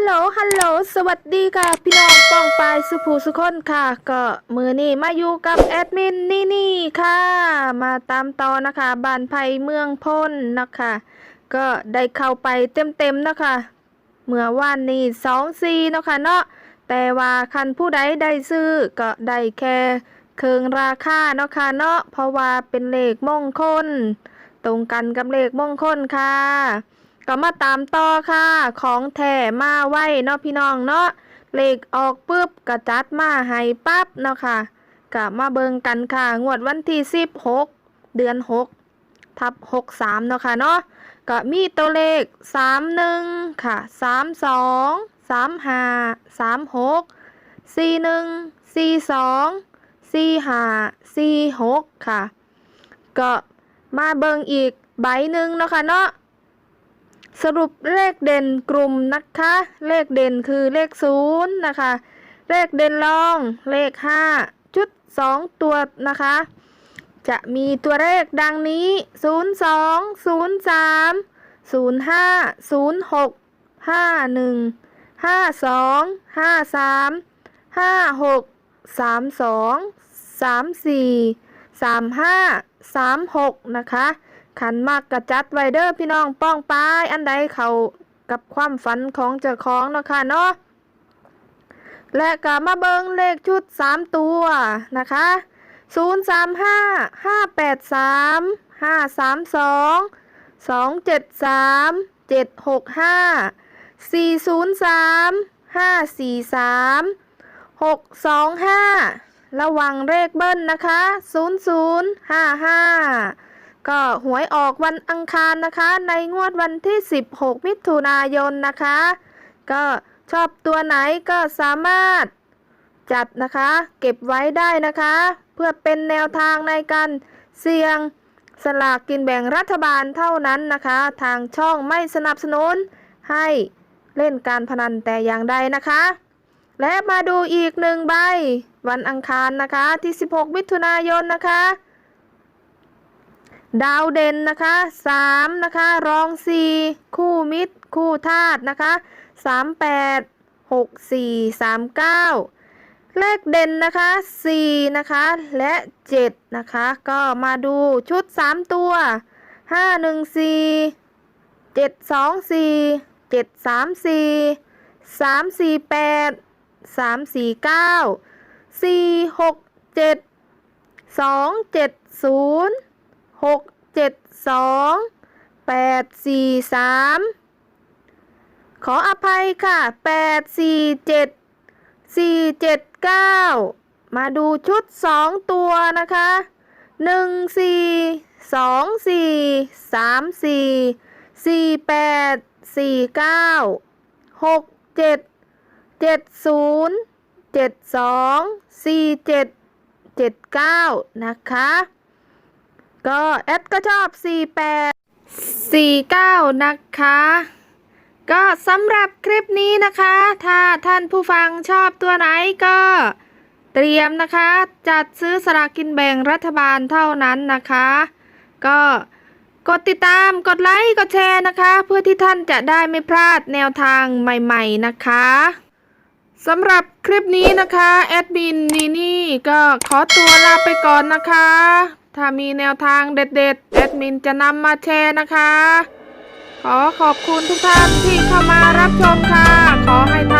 ลโหล ฮัลโหล สวัสดีค่ะ พี่น้องป้องปายสุภูสุคนค่ะ ก็มือนี่มาอยู่กับแอดมินนี่นี่ค่ะ มาตามต่อนะคะบ้านไผ่เมืองพ้นนะคะ ก็ได้เข้าไปเต็มๆนะคะ เมื่อวานนี้สองซีนะคะเนาะ แต่ว่าคันผู้ใดได้ซื้อก็ได้แค่เคืองราคาเนาะค่ะเนาะ เพราะว่าเป็นเลขมงคล ตรงกันกับเลขมงคลค่ะ ก็มาตามต่อค่ะ ของแท้มาไว้เนาะพี่น้องเนาะเลขออกปุ๊บก็จัดมาให้ปั๊บเนาะค่ะก็มาเบิงกันค่ะ งวดวันที่16เดือน6ทับ63เนาะค่ะเนาะก็มีตัวเลข31ค่ะ32 35 36 41 42 45 46ค่ะ ก็มาเบิงอีกใบหนึ่งเนาะค่ะเนาะ สรุปเลขเด่นกลุ่มนะคะ เลขเด่นคือเลขศูนย์นะคะ เลขเด่นรอง เลขห้าชุดสองตัวนะคะ จะมีตัวเลขดังนี้0 2 0 3 0 5 0 6 5 1 5 2 5 3 5 6 3 2 3 4 3 5 3 6นะคะ ขันมากกระจัดไวเดอร์พี่น้องป้องป้ายอันใดเขากับความฝันของเจ้าของเนาะค่ะเนาะและก็มาเบิงเลขชุด 3 ตัวนะคะ 0 3 5 5 8 3 5 3 2 2 7 3 7 6 5 4 0 3 5 4 3 6 2 5 ระวังเลขเบิ้ลนะคะ 0 0 5 5 ก็หวยออกวันอังคารนะคะ ในงวดวันที่ 16 มิถุนายนนะคะ ก็ชอบตัวไหนก็สามารถจัดนะคะ เก็บไว้ได้นะคะ เพื่อเป็นแนวทางในการเสี่ยงสลากกินแบ่งรัฐบาลเท่านั้นนะคะ ทางช่องไม่สนับสนุนให้เล่นการพนันแต่อย่างใดนะคะ และมาดูอีกหนึ่งใบ วันอังคารนะคะที่ 16 มิถุนายนนะคะ ดาวเด่นนะคะ3นะคะรอง 4 คู่มิตร คู่ธาตุนะคะ 38 64 39 เลขเด่นนะคะ 4 นะคะ และ 7 นะคะ ก็มาดูชุด 3 ตัว 5 1 4 7 2 4 7 3 4 3 4 8 3 4 9 4 6 7 2 7 0 หกเจ็ดสองแปดสี่สามขออภัยค่ะแปดสี่เจ็ดสี่เจ็ดเก้ามาดูชุดสองตัวนะคะหนึ่งสี่สองสี่สามสี่สี่แปดสี่เก้าหกเจ็ดเจ็ดศูนย์เจ็ดสองสี่เจ็ดเจ็ดเก้านะคะ ก็แอดก็ชอบ 48 49 นะคะ ก็สำหรับคลิปนี้นะคะ ถ้าท่านผู้ฟังชอบตัวไหนก็เตรียมนะคะ จัดซื้อสลากกินแบ่งรัฐบาลเท่านั้นนะคะ ก็กดติดตามกดไลค์กดแชร์นะคะ เพื่อที่ท่านจะได้ไม่พลาดแนวทางใหม่ๆนะคะสำหรับคลิปนี้นะคะ แอดมินนีนี่ก็ขอตัวลาไปก่อนนะคะ ถ้ามีแนวทางเด็ดๆแอดมินจะนำมาแชร์นะคะ ขอขอบคุณทุกท่านที่เข้ามารับชมค่ะ ขอให้ท่าน